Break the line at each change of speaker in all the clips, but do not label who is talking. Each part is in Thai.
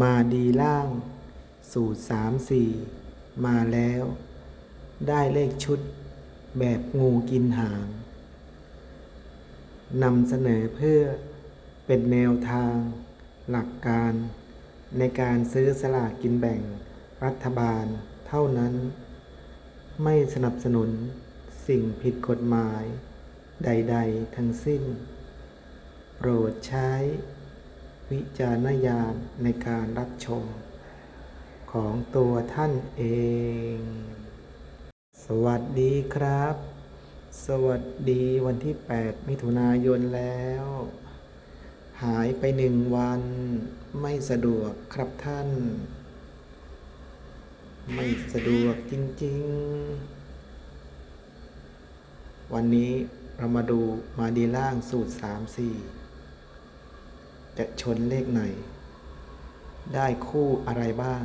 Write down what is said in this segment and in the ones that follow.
มาดีล่าง สูตรสามสี่มาแล้ว ได้เลขชุด แบบงูกินหางนำเสนอเพื่อเป็นแนวทาง หลักการ ในการซื้อสลากกินแบ่งรัฐบาลเท่านั้น ไม่สนับสนุนสิ่งผิดกฎหมาย ใด ๆ ทั้งสิ้น โปรดใช้ วิจารณญาณในการรับชม ของตัวท่านเอง สวัสดีครับ สวัสดีวันที่ 8 มิถุนายนแล้ว หายไปหนึ่งวันไม่สะดวกครับท่าน ไม่สะดวกจริง ๆ วันนี้เรามาดูมาดีล่างสูตร 3 4 จะชนเลขไหน ได้คู่อะไรบ้าง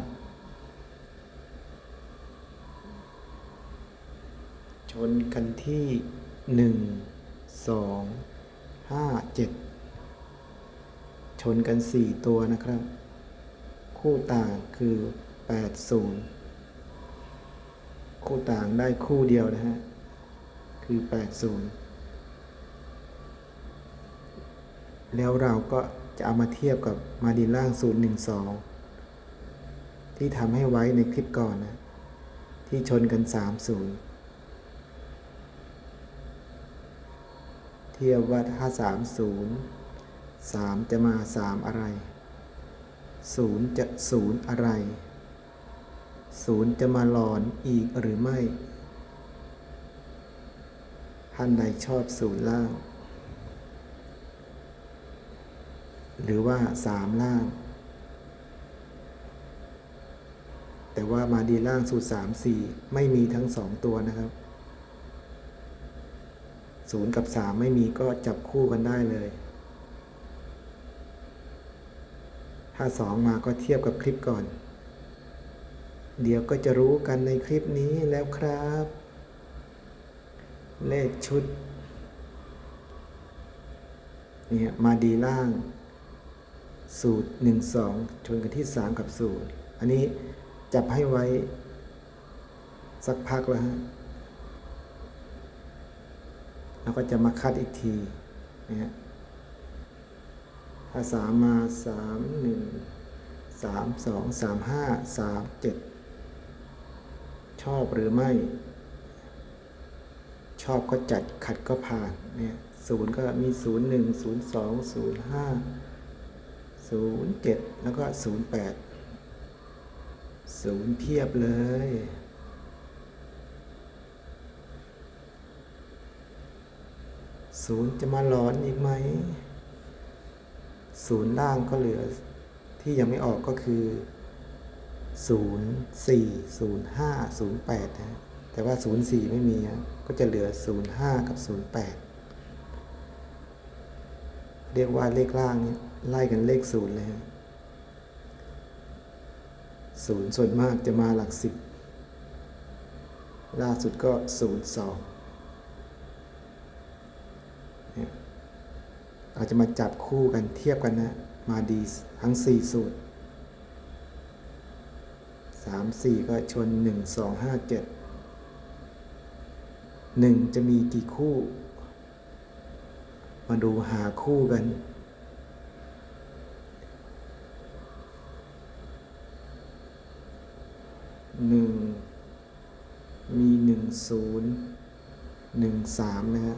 ชนกันที่หนึ่งสองห้าเจ็ดชนกันสี่ตัวนะครับ คู่ต่างคือแปดศูนย์คู่ต่างได้คู่เดียวนะฮะ คือแปดศูนย์แล้วเราก็ จะเอามาเทียบกับมาดีล่างศูนย์หนึ่งสองที่ทำให้ไว้ในคลิปก่อนนะ ที่ชนกันสามศูนย์เทียบว่าถ้าสามศูนย์สามจะมาสามอะไรศูนย์จะศูนย์อะไรศูนย์จะมาหลอนอีกหรือไม่ท่านใดชอบศูนย์ล่าง หรือว่าสามล่าง แต่ว่ามาดีล่างสูตรสามสี่ไม่มีทั้งสองตัวนะครับศูนย์กับสามไม่มีก็จับคู่กันได้เลย ถ้าสองมาก็เทียบกับคลิปก่อน เดี๋ยวก็จะรู้กันในคลิปนี้แล้วครับ เลขชุดเนี่ยมาดีล่าง สูตรหนึ่งสองชนกันที่สามกับศูนย์อันนี้จับให้ไว้สักพักแล้วฮะแล้วก็จะมาคัดอีกทีนะฮะถ้าสามมาสามหนึ่งสามสองสามห้าสามเจ็ดชอบหรือไม่ ชอบก็จัดขัดก็ผ่านเนี่ยศูนย์ก็มีศูนย์หนึ่งศูนย์สองศูนย์ห้า ศูนย์เจ็ดแล้วก็ศูนย์แปดศูนย์เพียบเลย ศูนย์จะมาหลอนอีกไหม ศูนย์ล่างก็เหลือที่ยังไม่ออกก็คือศูนย์สี่ศูนย์ห้าศูนย์แปดนะแต่ว่าศูนย์สี่ไม่มีนะก็จะเหลือศูนย์ห้ากับศูนย์แปด เรียกว่าเลขล่างนี้ไล่กันเลขศูนย์เลยศูนย์ส่วนมากจะมาหลักสิบล่าสุดก็ศูนย์สองเราจะมาจับคู่กันเทียบกันนะ มาดีทั้ง4สูตร3 4ก็ชน1 2 5 7 1จะมีกี่คู่ มาดูหาคู่กัน หนึ่ง มีหนึ่งศูนย์หนึ่งสามนะฮะ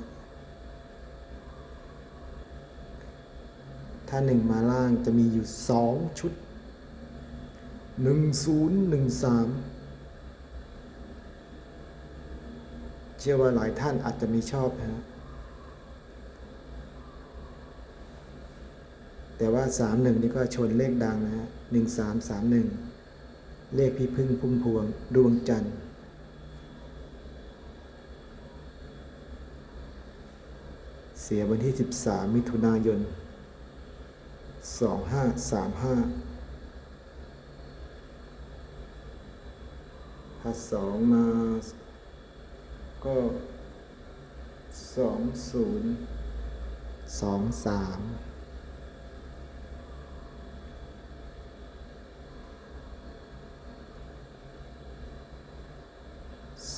ถ้าหนึ่งมาล่างจะมีอยู่สองชุด หนึ่งศูนย์หนึ่งสามเชื่อว่าหลายท่านอาจจะไม่ชอบนะฮะ แต่ว่า 31 นี่ก็ชนเลขดังนะฮะหนึ่งสามสามหนึ่งเลขพี่พึ่งพุ่มพวงดวงจันทร์เสียวันที่ 13 มิถุนายน 2535ถ้าสองมา ก็ 20 23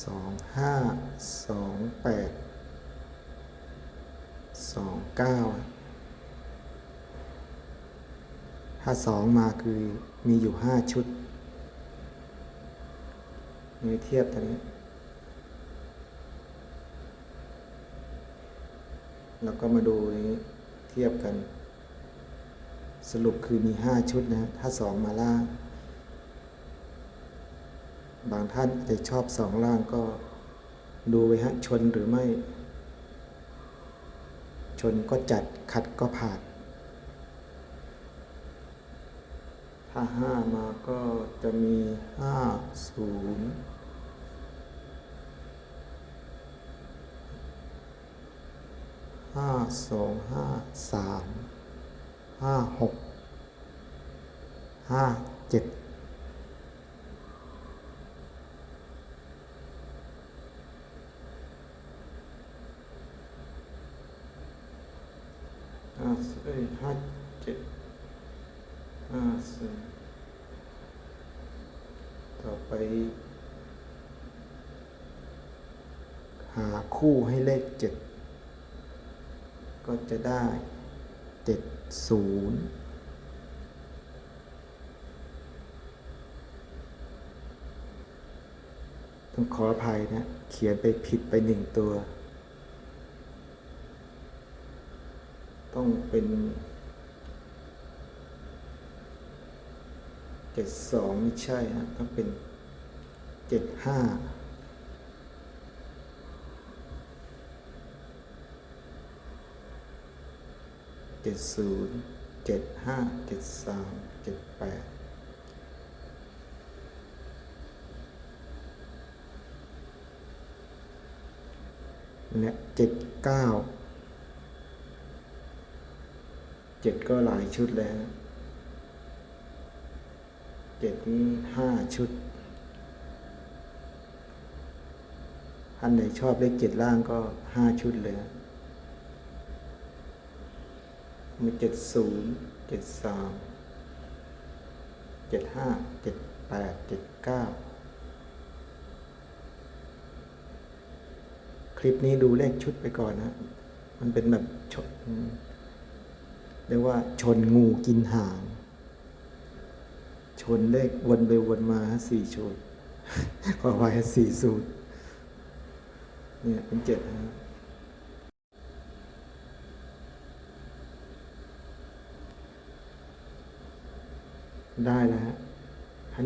สองห้าสองแปดสองเก้าถ้าสองมาคือมีอยู่ห้าชุดมีเทียบตอนนี้ แล้วก็มาดูนี้เทียบกัน สรุปคือมีห้าชุดนะ ถ้าสองมาล่าง บางท่านอาจจะชอบสองล่างก็ดูไว้ฮะชนหรือไม่ ชนก็จัดขัดก็ผ่าน ถ้าห้ามาก็จะมีห้าศูนย์ห้าสองห้าสามห้าหกห้าเจ็ด ห้าเอ้ยห้าเจ็ดห้าสี่ต่อไปหาคู่ให้เลขเจ็ดก็จะได้เจ็ดศูนย์ต้องขออภัยนะ เขียนไปผิดไปหนึ่งตัว ต้องเป็นเจ็ดสองไม่ใช่ฮะต้องเป็นเจ็ดห้าเจ็ดศูนย์เจ็ดห้าเจ็ดสามเจ็ดแปดและเจ็ดเก้า เจ็ดก็หลายชุดแล้วเจ็ดนี้ห้าชุดท่านไหนชอบเลขเจ็ดล่างก็ห้าชุดเลยมีเจ็ดศูนย์เจ็ดสามเจ็ดห้าเจ็ดแปดเจ็ดเก้าคลิปนี้ดูเลขชุดไปก่อนนะ มันเป็นแบบชน เรียกว่าชนงูกินหาง ชนเลขวนไปวนมาสี่ชุดขอไว้สี่สูตร เนี่ยเป็นเจ็ดนะได้แล้วฮะ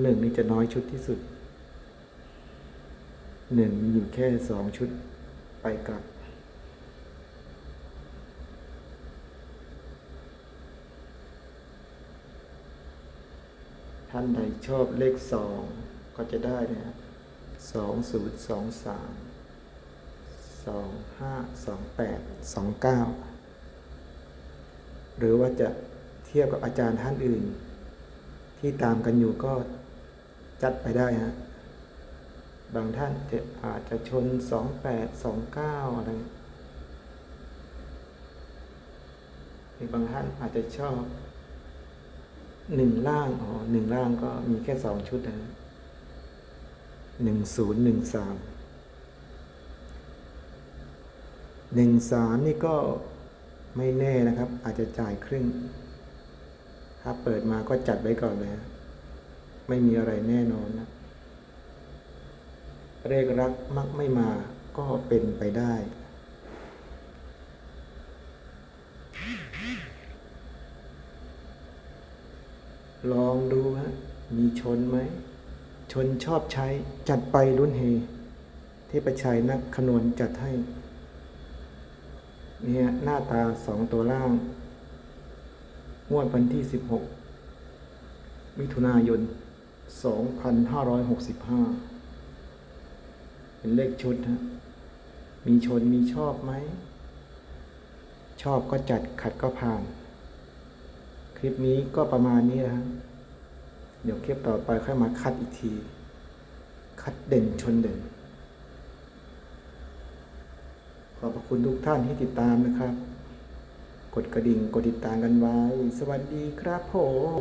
หนึ่งนี่จะน้อยชุดที่สุด หนึ่งมีอยู่แค่สองชุดไปกลับ ท่านใดชอบเลขสองก็จะได้นะฮะสองศูนย์สองสามสองห้าสองแปดสองเก้าหรือว่าจะเทียบกับอาจารย์ท่านอื่น ที่ตามกันอยู่ก็จัดไปได้ฮะบางท่านจะอาจจะชนสองแปดสองเก้าอะไรหรือบางท่านอาจจะชอบ หนึ่งล่างอ๋อหนึ่งล่างก็มีแค่สองชุดนะหนึ่งศูนย์หนึ่งสามหนึ่งสามนี่ก็ไม่แน่นะครับ อาจจะจ่ายครึ่ง ถ้าเปิดมาก็จัดไว้ก่อนเลยไม่มีอะไรแน่นอนนะเรกรักมักไม่มาก็เป็นไปได้ ลองดูฮะมีชนไหม ชนชอบใช้จัดไปรุ่นเฮเทพชัยนักขนวนจัดให้ เนี่ยหน้าตาสองตัวล่าง งวดวันที่ 16 มิถุนายน 2565 เป็นเลขชุดฮะมีชนมีชอบไหม ชอบก็จัดขัดก็ผ่าน ลิปนี้ก็ประมาณนี้นะฮะเดี๋ยวคลิปต่อไปค่อยมาคัดอีกที คัดเด่นชนเด่น ขอบพระคุณทุกท่านที่ติดตามนะครับ กดกระดิ่งกดติดตามกันไว้ สวัสดีครับผม